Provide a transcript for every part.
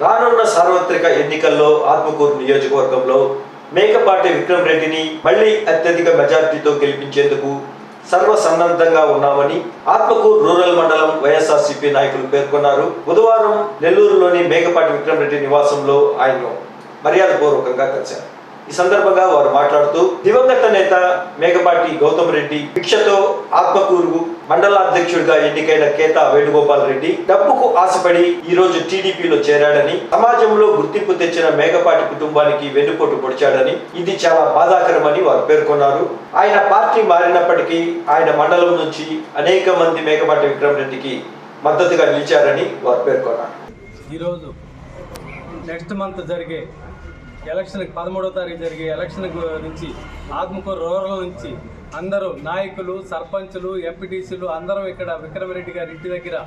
రానున్న సార్వత్రిక ఎన్నికల్లో ఆత్మకూరు నియోజకవర్గంలో మేకపాటి విక్రమ్ రెడ్డిని మళ్ళీ అత్యధిక మెజార్టీతో గెలిపించేందుకు సర్వసన్నద్ధంగా ఉన్నామని ఆత్మకూరు రూరల్ మండలం వైఎస్ఆర్సీపీ నాయకులు పేర్కొన్నారు. బుధవారం నెల్లూరులోని మేకపాటి విక్రమ్ రెడ్డి నివాసంలో ఆయన మర్యాదపూర్వకంగా కలిశారు. ఈ సందర్భంగా వారు మాట్లాడుతూ దివంగత నేత మేకపాటి గౌతమ్ రెడ్డి భిక్షతో ఆత్మకూరు మండలాధ్యక్షుడిగా ఎన్నికైన కేత వేణుగోపాల్ రెడ్డి డబ్బుకు ఆశపడి ఈ రోజు టీడీపీలో చేరాడని సమాజంలో గుర్తింపు తెచ్చిన మేకపాటి కుటుంబానికి వెన్నుపోటు పొడిచాడని ఇది చాలా బాధాకరమని వారు పేర్కొన్నారు. ఆయన పార్టీ మారినప్పటికీ ఆయన మండలం నుంచి అనేక మంది మేకపాటి విక్రమ్ రెడ్డికి మద్దతుగా నిలిచారని వారు పేర్కొన్నారు. ఈరోజు నెక్స్ట్ మంత్ జరిగే ఎలక్షన్కి పదమూడో తారీఖు జరిగే ఎలక్షన్ నుంచి ఆత్మకూరు రూరల్ నుంచి అందరూ నాయకులు సర్పంచులు ఎంపీటీసీలు అందరం ఇక్కడ విక్రమరెడ్డి గారి ఇంటి దగ్గర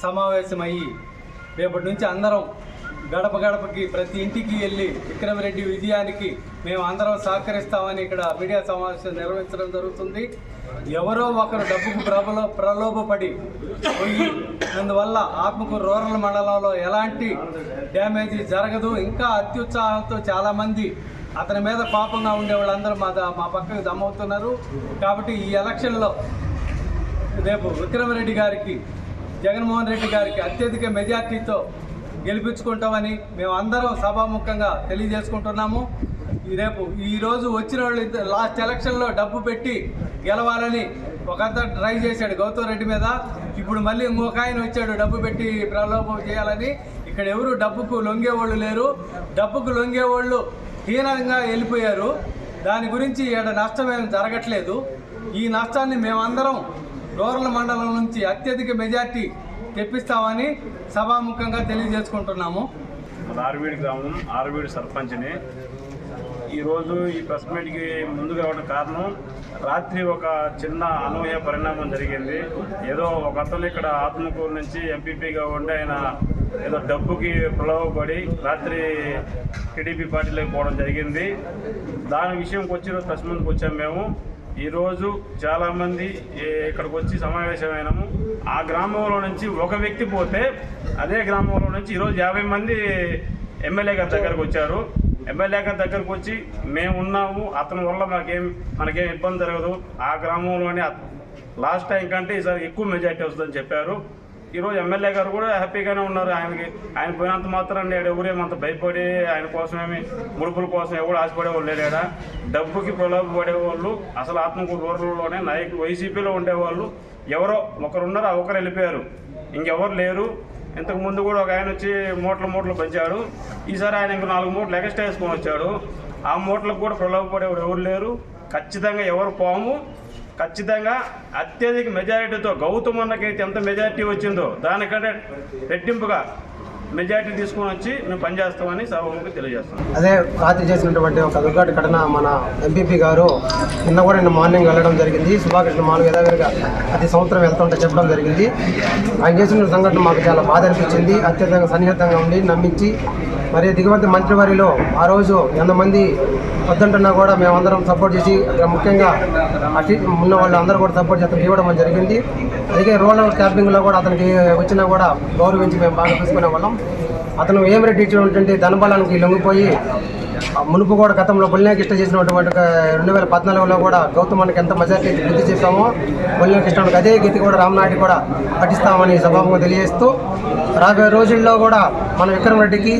సమావేశమయ్యి రేపటి నుంచి అందరం గడప గడపకి ప్రతి ఇంటికి వెళ్ళి విక్రమరెడ్డి విజయానికి మేము అందరం సహకరిస్తామని ఇక్కడ మీడియా సమావేశం నిర్వహించడం జరుగుతుంది. ఎవరో ఒకరు డబ్బుకు ప్రబలో ప్రలోభపడి పోయి అందువల్ల ఆత్మకూరు రూరల్ మండలంలో ఎలాంటి డ్యామేజీ జరగదు. ఇంకా అత్యుత్సాహంతో చాలామంది అతని మీద పాపంగా ఉండే వాళ్ళందరూ మా మా పక్కకు దమ్మవుతున్నారు. కాబట్టి ఈ ఎలక్షన్లో రేపు విక్రమరెడ్డి గారికి జగన్మోహన్ రెడ్డి గారికి అత్యధిక మెజార్టీతో గెలిపించుకుంటామని మేము అందరం సభాముఖంగా తెలియజేసుకుంటున్నాము. ఈ రేపు ఈరోజు వచ్చిన వాళ్ళు ఇద్దరు లాస్ట్ ఎలక్షన్లో డబ్బు పెట్టి గెలవాలని ఒక అతను ట్రై చేశాడు గౌతమ్ రెడ్డి మీద. ఇప్పుడు మళ్ళీ ఇంకొక ఆయన వచ్చాడు డబ్బు పెట్టి ప్రలోభం చేయాలని. ఇక్కడ ఎవరు డబ్బుకు లొంగేవాళ్ళు లేరు. డబ్బుకు లొంగేవాళ్ళు హీనంగా వెళ్ళిపోయారు. దాని గురించి ఇక్కడ నష్టం ఏం జరగట్లేదు. ఈ నష్టాన్ని మేమందరం రూరల్ మండలం నుంచి అత్యధిక మెజార్టీ తెప్పిస్తామని సభాముఖంగా తెలియజేసుకుంటున్నాము. ఆర్వీడి గ్రామం ఆర్వీడి సర్పంచ్ని. ఈరోజు ఈ ప్రెస్ మీట్కి ముందుగా కావడం కారణం రాత్రి ఒక చిన్న అనూహ్య పరిణామం జరిగింది. ఏదో ఒక అతను ఇక్కడ ఆత్మకూరు నుంచి ఎంపీపీగా ఉండి ఆయన ఏదో డబ్బుకి ప్రలోభపడి రాత్రి టీడీపీ పార్టీలోకి పోవడం జరిగింది. దాని విషయంకి వచ్చి ఈరోజు ప్రెస్ ముందుకు వచ్చాము మేము. ఈరోజు చాలామంది ఇక్కడికి వచ్చి సమావేశమైనము. ఆ గ్రామంలో నుంచి ఒక వ్యక్తి పోతే అదే గ్రామంలో నుంచి ఈరోజు యాభై మంది ఎమ్మెల్యే గారి దగ్గరకు వచ్చారు. ఎమ్మెల్యే గారి దగ్గరకు వచ్చి మేము ఉన్నాము. అతని వల్ల మాకేం మనకేం ఇబ్బంది జరగదు. ఆ గ్రామంలోనే లాస్ట్ టైం కంటే ఈసారి ఎక్కువ మెజార్టీ వస్తుందని చెప్పారు. ఈరోజు ఎమ్మెల్యే గారు కూడా హ్యాపీగానే ఉన్నారు. ఆయనకి ఆయన పోయినంత మాత్రం నేడు ఎవరేమంత భయపడి ఆయన కోసమేమి ముడుపుల కోసం ఎవరు ఆశపడేవాళ్ళు లేడా డబ్బుకి ప్రలోభపడేవాళ్ళు అసలు ఆత్మకూరు రూరల్లోనే నాయకులు వైసీపీలో ఉండేవాళ్ళు. ఎవరో ఒకరున్నారు ఆ ఒకరు వెళ్ళిపోయారు. ఇంకెవరు లేరు. ఇంతకు ముందు కూడా ఒక ఆయన వచ్చి మూటలు మూటలు పెంచాడు. ఈసారి ఆయన ఇంకో నాలుగు మూటలు ఎక్స్ట్రా వేసుకొని వచ్చాడు. ఆ మూటలకు కూడా ప్రలోభపడేవాడు ఎవరు లేరు. ఖచ్చితంగా ఎవరు పోము ఖచ్చితంగా అత్యధిక మెజారిటీతో గౌతమ్ అన్నకైతే ఎంత మెజారిటీ వచ్చిందో దానికంటే రెట్టింపుగా మెజారిటీ తీసుకొని వచ్చి మేము పనిచేస్తామని సభకు తెలియజేస్తాం. అదే రాత్రి చేసినటువంటి ఒక దుర్ఘట ఘటన మన ఎంపీపీ గారు నిన్న కూడా నిన్న మార్నింగ్ వెళ్ళడం జరిగింది. సుభాకృష్ణ మాను యథావిధిగా ప్రతి సంవత్సరం వెళ్తుంటే చెప్పడం జరిగింది. ఆయన చేసిన సంఘటన మాకు చాలా బాధ అనిపించింది. అత్యంతంగా సన్నిహితంగా ఉండి నమ్మించి మరి దిగుమతి మంత్రివారిలో ఆ రోజు ఎంతమంది వద్దంటున్నా కూడా మేమందరం సపోర్ట్ చేసి అక్కడ ముఖ్యంగా అటు ఉన్న వాళ్ళు అందరూ కూడా సపోర్ట్ చేస్తాం. ఇవ్వడం జరిగింది. అలాగే రోలర్ క్యాంపింగ్లో కూడా అతనికి వచ్చినా కూడా గౌరవించి మేము బాగా చూసుకునే వాళ్ళం. అతను ఏం రెడ్డి ఇచ్చినటువంటి ధనబలానికి లొంగిపోయి మునుపు కూడా గతంలో బొల్లినాకిష్ట చేసినటువంటి రెండు వేల పద్నాలుగులో కూడా గౌతమానికి ఎంత మెజార్టీ బుద్ధి చెప్పామో కృష్ణకి అదే గతి కూడా రామనాయుడు కూడా పఠిస్తామని సభాముఖంగా తెలియజేస్తూ రాబోయే రోజుల్లో కూడా మన విక్రమ్ రెడ్డికి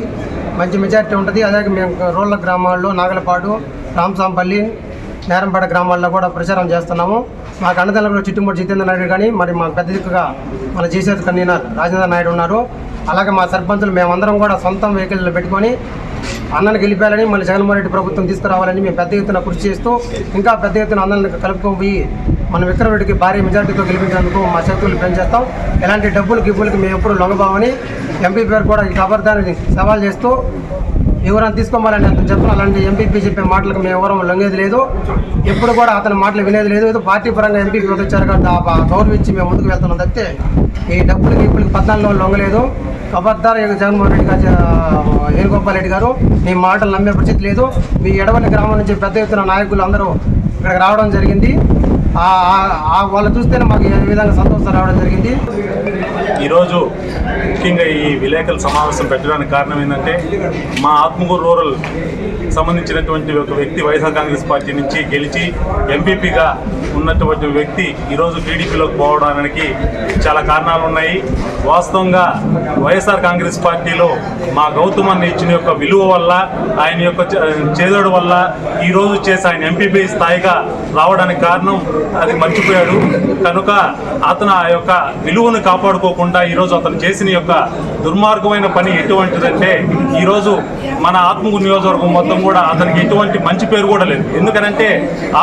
మంచి మెజారిటీ ఉంటుంది. అలాగే మేము రూరల్ గ్రామాల్లో నాగలపాడు రామసాంపల్లి నేరంపేట గ్రామాల్లో కూడా ప్రచారం చేస్తున్నాము. మాకు అన్నదానంలో చిట్టుమూడి జితేంద్ర నాయుడు కానీ మరి మా పెద్ద దిక్కుగా మన చేసేది కన్వీనర్ రాజేంద్ర నాయుడు ఉన్నారు. అలాగే మా సర్పంచులు మేమందరం కూడా సొంతం వెహికల్ పెట్టుకొని అన్నను గెలిపాలని మళ్ళీ జగన్మోహన్ రెడ్డి ప్రభుత్వం తీసుకురావాలని మేము పెద్ద ఎత్తున కృషి చేస్తూ ఇంకా పెద్ద ఎత్తున అందరిని కలుపుకొని పోయి మన విక్రమరెడ్డికి భారీ మెజార్టీతో గెలిపించేందుకు మా శక్తులు పెంచేస్తాం ఎలాంటి డబ్బులు గిబ్బులకి మేము ఎప్పుడు లొంగబామని ఎంపీ పేరు కూడా ఈ అబద్ధాన్ని సవాల్ చేస్తూ ఎవరైనా తీసుకోవాలని అతను చెప్పిన అలాంటి ఎంపీపీ చెప్పే మాటలకు మేము ఎవరం లొంగేది లేదు. ఎప్పుడు కూడా అతని మాటలు వినేది లేదు. ఏదో పార్టీ పరంగా ఎంపీ వచ్చారు కాబట్టి ఆ గౌరవించి మేము ముందుకు వెళ్తున్నాం తప్పితే ఈ డబ్బులకి ఇప్పుడు పద్నాలుగు లొంగలేదు. ఖబర్దార్ జగన్మోహన్ రెడ్డి గారు వేణుగోపాల్ రెడ్డి గారు మీ మాటలు నమ్మే పరిస్థితి లేదు. మీ ఎడవల్లి గ్రామం నుంచి పెద్ద ఎత్తున నాయకులు అందరూ ఇక్కడికి రావడం జరిగింది. ఆ వాళ్ళు చూస్తేనే మాకు ఏ విధంగా సంతోషం రావడం జరిగింది. ఈరోజు ముఖ్యంగా ఈ విలేకరుల సమావేశం పెట్టడానికి కారణం ఏంటంటే మా ఆత్మకూరు రూరల్ సంబంధించినటువంటి ఒక వ్యక్తి వైఎస్ఆర్ కాంగ్రెస్ పార్టీ నుంచి గెలిచి ఎంపీపీగా ఉన్నటువంటి వ్యక్తి ఈరోజు టీడీపీలోకి పోవడానికి చాలా కారణాలు ఉన్నాయి. వాస్తవంగా వైఎస్ఆర్ కాంగ్రెస్ పార్టీలో మా గౌతమ్ అన్న ఇచ్చిన యొక్క విలువ వల్ల ఆయన యొక్క చేదోడు వల్ల ఈరోజు చేసి ఆయన ఎంపీపీ స్థాయిగా రావడానికి కారణం అది మర్చిపోయాడు. కనుక అతను ఆ యొక్క విలువను కాపాడుకోకుండా ఈరోజు అతను చేసిన యొక్క దుర్మార్గమైన పని ఎటువంటిదంటే ఈరోజు మన ఆత్మగురు నియోజకవర్గం మొత్తం కూడా అతనికి ఎటువంటి మంచి పేరు కూడా లేదు. ఎందుకనంటే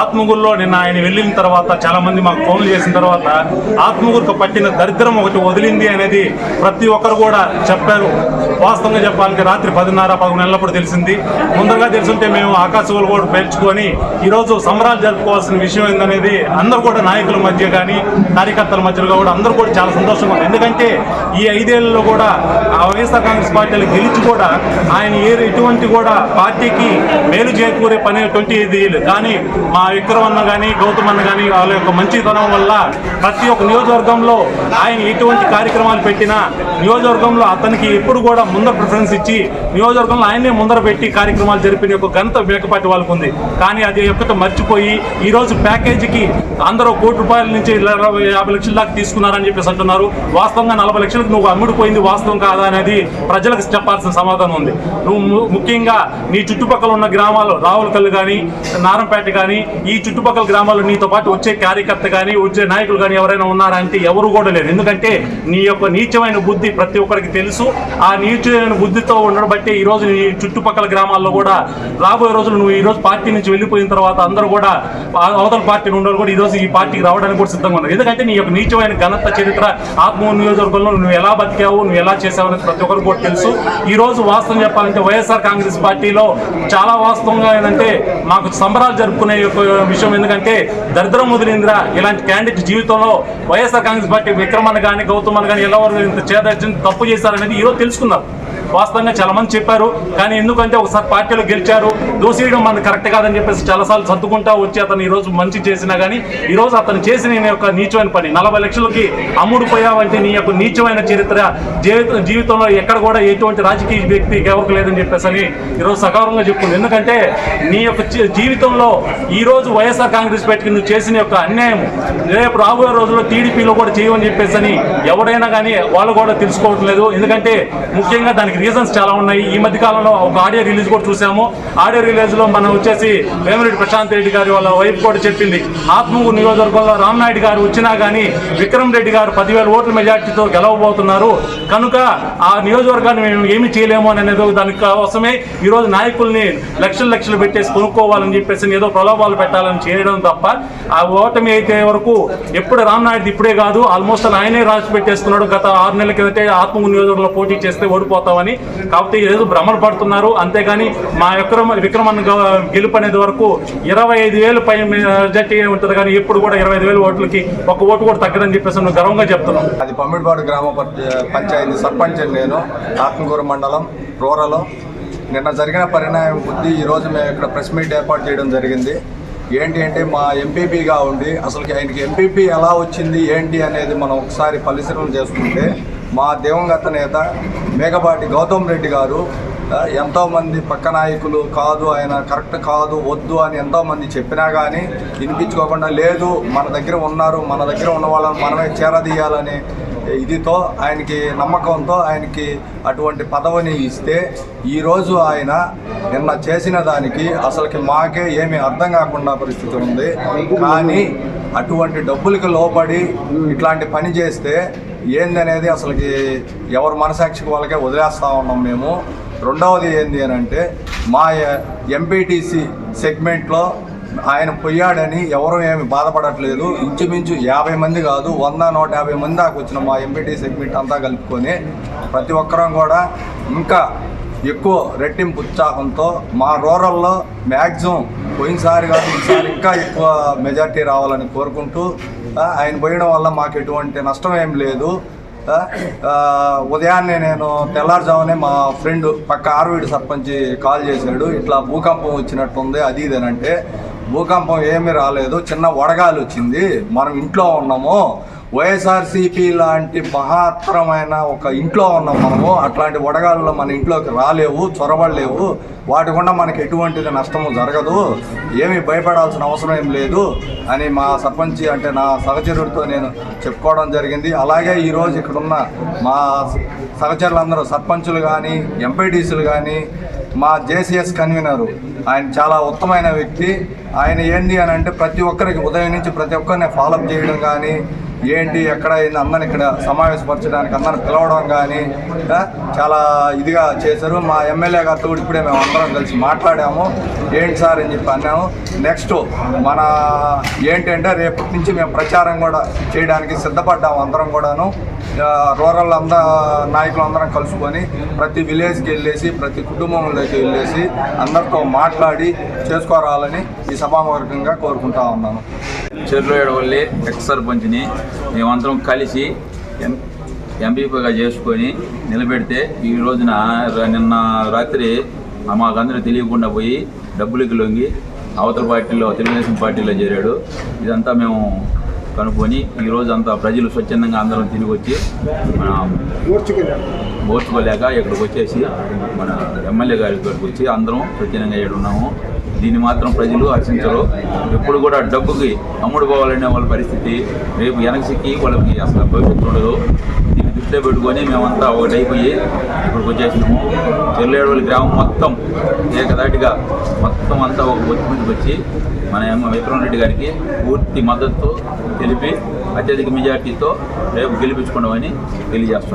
ఆత్మగురులో నిన్న ఆయన వెళ్ళిన తర్వాత చాలామంది మాకు ఫోన్లు చేసిన తర్వాత ఆత్మగురుకు పట్టిన దరిద్రం ఒకటి వదిలింది అనేది ప్రతి ఒక్కరు కూడా చెప్పారు. వాస్తవంగా చెప్పాలంటే రాత్రి పదిన్నర పదకొండు తెలిసింది. ముందుగా తెలిసింటే మేము ఆకాశవాళ్ళు కూడా పేల్చుకొని ఈరోజు సంబరాలు జరుపుకోవాల్సిన విషయం ఏందనేది అందరూ కూడా నాయకుల మధ్య కానీ కార్యకర్తల మధ్యలో కూడా అందరూ కూడా చాలా సంతోషంగా ఉంది ఎందుకంటే ఈ ఐదేళ్ళలో కూడా ఆ వైఎస్ఆర్ కాంగ్రెస్ పార్టీలు గెలిచి కూడా ఆయన ఏ ఎటువంటి కూడా పార్టీకి మేలు చేకూరే పని ఎటువంటి ఇది కానీ మా విక్రమ్ అన్న కానీ గౌతమ్ అన్న కానీ వాళ్ళ యొక్క మంచితనం వల్ల ప్రతి ఒక్క నియోజకవర్గంలో ఆయన ఎటువంటి కార్యక్రమాలు పెట్టినా నియోజకవర్గంలో అతనికి ఎప్పుడు కూడా ముందర ప్రిఫరెన్స్ ఇచ్చి నియోజకవర్గంలో ఆయనే ముందర పెట్టి కార్యక్రమాలు జరిపిన యొక్క ఘనత మేకపాటి వాళ్ళకు ఉంది. కానీ అది ఒక్కటి మర్చిపోయి ఈరోజు ప్యాకేజీకి అందరూ కోటి రూపాయల నుంచి యాభై లక్షల దాకా తీసుకున్నారని చెప్పేసి అంటున్నారు. వాస్తవంగా నలభై లక్షలు లక్షలకు నువ్వు అమ్ముడుపోయింది వాస్తవం కాదా అనేది ప్రజలకు చెప్పాల్సిన సమాధానం ఉంది. నువ్వు ముఖ్యంగా నీ చుట్టుపక్కల ఉన్న గ్రామాలు రావులకల్లు కానీ నారంపేట కానీ ఈ చుట్టుపక్కల గ్రామాల్లో నీతో పాటు వచ్చే కార్యకర్త కానీ వచ్చే నాయకులు కానీ ఎవరైనా ఉన్నారా అంటే ఎవరు కూడా లేరు. ఎందుకంటే నీ యొక్క నీచమైన బుద్ధి ప్రతి ఒక్కరికి తెలుసు. ఆ నీచమైన బుద్ధితో ఉండడం బట్టే ఈ రోజు నీ చుట్టుపక్కల గ్రామాల్లో కూడా రాబోయే రోజులు నువ్వు ఈ రోజు పార్టీ నుంచి వెళ్ళిపోయిన తర్వాత అందరూ కూడా అవతల పార్టీ ఉండరు కూడా ఈ రోజు ఈ పార్టీకి రావడానికి కూడా సిద్ధంగా ఉన్నారు. ఎందుకంటే నీ యొక్క నీచమైన ఘనత చరిత్ర ఆత్మ నియోజకవర్గంలో నువ్వు ఎలా బతికావు నువ్వు ఎలా చేసావు అనేది ప్రతి ఒక్కరికి కూడా తెలుసు. ఈ రోజు వాస్తవం చెప్పాలంటే వైఎస్ఆర్ కాంగ్రెస్ పార్టీలో చాలా వాస్తవంగా ఏంటంటే మాకు సంబరాలు జరుపుకునే యొక్క విషయం ఎందుకంటే దరిద్రం వదిలిందిరా. ఇలాంటి క్యాండిడేట్ జీవితంలో వైఎస్ఆర్ కాంగ్రెస్ పార్టీ విక్రమన్ కానీ గౌతమ్ అని కానీ ఎలా ఇంత చేదర్చిన తప్పు చేశారనేది ఈరోజు తెలుసుకున్నారు. వాస్తవంగా చాలా మంది చెప్పారు కానీ ఎందుకంటే ఒకసారి పార్టీలో గెలిచారు దోసేయడం మనకు కరెక్ట్ కాదని చెప్పేసి చాలాసార్లు సర్దుకుంటా వచ్చి అతను ఈ రోజు మంచి చేసినా కానీ ఈ రోజు అతను చేసిన యొక్క నీచమైన పని నలభై లక్షలకి అమ్ముడు పోయావంటే నీ యొక్క నీచమైన చరిత్ర జీవితం జీవితంలో ఎక్కడ కూడా ఎటువంటి రాజకీయ వ్యక్తి ఎవరికి లేదని చెప్పేసి అని ఈరోజు సగౌరవంగా చెప్పుకుంది ఎందుకంటే నీ యొక్క జీవితంలో ఈ రోజు వైఎస్ఆర్ కాంగ్రెస్ పార్టీకి నువ్వు చేసిన యొక్క అన్యాయం రేపు రాబోయే రోజుల్లో టీడీపీలో కూడా చేయమని చెప్పేసి అని ఎవడైనా కానీ వాళ్ళు కూడా తెలుసుకోవట్లేదు. ఎందుకంటే ముఖ్యంగా దానికి రీజన్స్ చాలా ఉన్నాయి. ఈ మధ్య కాలంలో ఒక ఆడియో రిలీజ్ కూడా చూసాము. ఆడియో రిలీజ్లో మనం వచ్చేసి వేమిరెడ్డి ప్రశాంత్ రెడ్డి గారి వాళ్ళ వైఫ్ కూడా చెప్పింది. ఆత్మూరు నియోజకవర్గంలో రామనాయుడు గారు వచ్చినా కానీ విక్రమ్ రెడ్డి గారు పదివేల ఓట్ల మెజార్టీతో గెలవబోతున్నారు. కనుక ఆ నియోజకవర్గాన్ని మేము ఏమి చేయలేము అనేది దానికి కోసమే ఈ రోజు నాయకుల్ని లక్షలు లక్షలు పెట్టేసి కొనుక్కోవాలని చెప్పేసి ఏదో ప్రలోభాలు పెట్టాలని చేయడం తప్ప ఆ ఓటమి అయితే వరకు ఎప్పుడు రామనాయుడు ఇప్పుడే కాదు ఆల్మోస్ట్ ఆయనే రాసి పెట్టేస్తున్నాడు గత ఆరు నెలల కిందటే ఆత్మూరు నియోజకవర్గంలో పోటీ చేస్తే ఓడిపోతామని కాకపోతే ఏదో భ్రమలు పడుతున్నారు అంతేగాని మా విక్రమ విక్రమన్ గెలుపు అనేది వరకు ఇరవై ఐదు వేలు పై మెజార్టీ ఉంటుంది కానీ ఇప్పుడు కూడా ఇరవై ఐదు వేల ఓట్లకి ఒక ఓటు కూడా తగ్గదని చెప్పేసి నువ్వు గర్వంగా చెప్తున్నాం అది పమ్మిడిపాడు గ్రామ పంచ- పంచాయతీ సర్పంచ్ నేను. ఆత్మకూరు మండలం రూరలో. నిన్న జరిగిన పరిణామం కొద్దీ ఈరోజు మేము ఇక్కడ ప్రెస్ మీట్ ఏర్పాటు చేయడం జరిగింది. ఏంటి అంటే మా ఎంపీపీగా ఉండి అసలు ఆయనకి ఎంపీపీ ఎలా వచ్చింది ఏంటి అనేది మనం ఒకసారి పరిశీలన చేసుకుంటే మా దివంగత నేత మేకపాటి గౌతమ్ రెడ్డి గారు ఎంతోమంది పక్క నాయకులు కాదు ఆయన కరెక్ట్ కాదు వద్దు అని ఎంతోమంది చెప్పినా కానీ వినిపించుకోకుండా లేదు మన దగ్గర ఉన్నారు మన దగ్గర ఉన్న వాళ్ళని మనమే చేరదీయాలని ఇదితో ఆయనకి నమ్మకంతో ఆయనకి అటువంటి పదవిని ఇస్తే ఈరోజు ఆయన నిన్న చేసిన దానికి అసలుకి మాకే ఏమీ అర్థం కాకుండా పరిస్థితి ఉంది. కానీ అటువంటి డబ్బులకి లోపడి ఇట్లాంటి పని చేస్తే ఏందనేది అసలుకి ఎవరి మనసాక్షికి వాళ్ళకే వదిలేస్తూ ఉన్నాం మేము. రెండవది ఏంది అని అంటే మా ఎంపీటీసీ సెగ్మెంట్లో ఆయన పోయాడని ఎవరు ఏమి బాధపడట్లేదు. ఇంచుమించు యాభై మంది కాదు వంద నూట యాభై మంది దాకా వచ్చిన మా ఎంపీటీ సెగ్మెంట్ అంతా కలుపుకొని ప్రతి ఒక్కరం కూడా ఇంకా ఎక్కువ రెట్టింపు ఉత్సాహంతో మా రూరల్లో మ్యాక్సిమం పోయినసారి కాదు ఈసారి ఇంకా ఎక్కువ మెజార్టీ రావాలని కోరుకుంటూ ఆయన పోయడం వల్ల మాకు ఎటువంటి నష్టం ఏం లేదు. ఉదయాన్నే నేను తెల్లారుజామునే మా ఫ్రెండ్ పక్క ఆర్వీడి సర్పంచ్ కాల్ చేశాడు. ఇట్లా భూకంపం వచ్చినట్టుంది అది ఇది అని అంటే భూకంపం ఏమీ రాలేదు. చిన్న వడగాలి వచ్చింది. మనం ఇంట్లో ఉన్నాము. వైఎస్ఆర్సీపీ లాంటి మహత్తరమైన ఒక ఇంట్లో ఉన్నాం మనము. అట్లాంటి వడగాల్లో మన ఇంట్లోకి రాలేవు చొరబడలేవు. వాటి గుండా మనకి ఎటువంటిది నష్టము జరగదు. ఏమీ భయపడాల్సిన అవసరం ఏం లేదు అని మా సర్పంచ్ అంటే నా సహచరుడితో నేను చెప్పుకోవడం జరిగింది. అలాగే ఈరోజు ఇక్కడున్న మా సహచరులందరూ సర్పంచులు కానీ ఎంపీటీసీలు కానీ మా జేసీఎస్ కన్వీనరు. ఆయన చాలా ఉత్తమైన వ్యక్తి. ఆయన ఏంటి అని అంటే ప్రతి ఒక్కరికి ఉదయం నుంచి ప్రతి ఒక్కరిని ఫాలోఅప్ చేయడం కానీ ఏంటి ఎక్కడ అయింది? అందరిని ఇక్కడ సమావేశపరచడానికి అందరిని పిలవడం కానీ చాలా ఇదిగా చేశారు. మా ఎమ్మెల్యే గారితో కూడా ఇప్పుడే మేము అందరం కలిసి మాట్లాడాము. ఏంటి సార్ అని చెప్పి అన్నాము. నెక్స్ట్ మన ఏంటంటే రేపటి నుంచి మేము ప్రచారం కూడా చేయడానికి సిద్ధపడ్డాము అందరం కూడాను. రూరల్ అంద నాయకులు అందరం కలుసుకొని ప్రతి విలేజ్కి వెళ్ళేసి ప్రతి కుటుంబంలోకి వెళ్ళేసి అందరితో మాట్లాడి చేసుకోరాలని ఈ సభాముఖంగా కోరుకుంటా ఉన్నాను. చెర్లో ఎడవల్లి ఎక్స్ సర్పంచ్ని మేమందరం కలిసి ఎంపీపీగా చేసుకొని నిలబెడితే ఈ రోజున నిన్న రాత్రి మాకందరూ తెలియకుండా పోయి డబ్బులకి లొంగి అవతల పార్టీలో తెలుగుదేశం పార్టీలో చేరాడు. ఇదంతా మేము కనుక్కొని ఈ రోజు అంతా ప్రజలు స్వచ్ఛందంగా అందరం తిరిగి వచ్చి మన ఓర్చుకోలేక ఇక్కడికి వచ్చేసి మన ఎమ్మెల్యే గారి దగ్గరికి వచ్చి అందరం స్వచ్ఛందంగా ఏడున్నాము. దీన్ని మాత్రం ప్రజలు ఆశించరు. ఎప్పుడు కూడా డబ్బుకి అమ్ముడు పోవాలనే వాళ్ళ పరిస్థితి. రేపు వెనక్కి వాళ్ళకి అసలు భవిష్యత్తు ఉండదు. దీన్ని దృష్టిలో పెట్టుకొని మేమంతా ఒకటైపోయి ఇక్కడికి వచ్చేసినాము. చెల్లేడవల్లి గ్రామం మొత్తం ఏకదాటిగా మొత్తం అంతా ఒక ఒత్తి మీదకి వచ్చి మన ఎమ్మ విక్రమ్ రెడ్డి గారికి పూర్తి మద్దతు తెలిపి అత్యధిక మెజార్టీతో రేపు గెలిపించుకోవడం అని తెలియజేస్తున్నాం.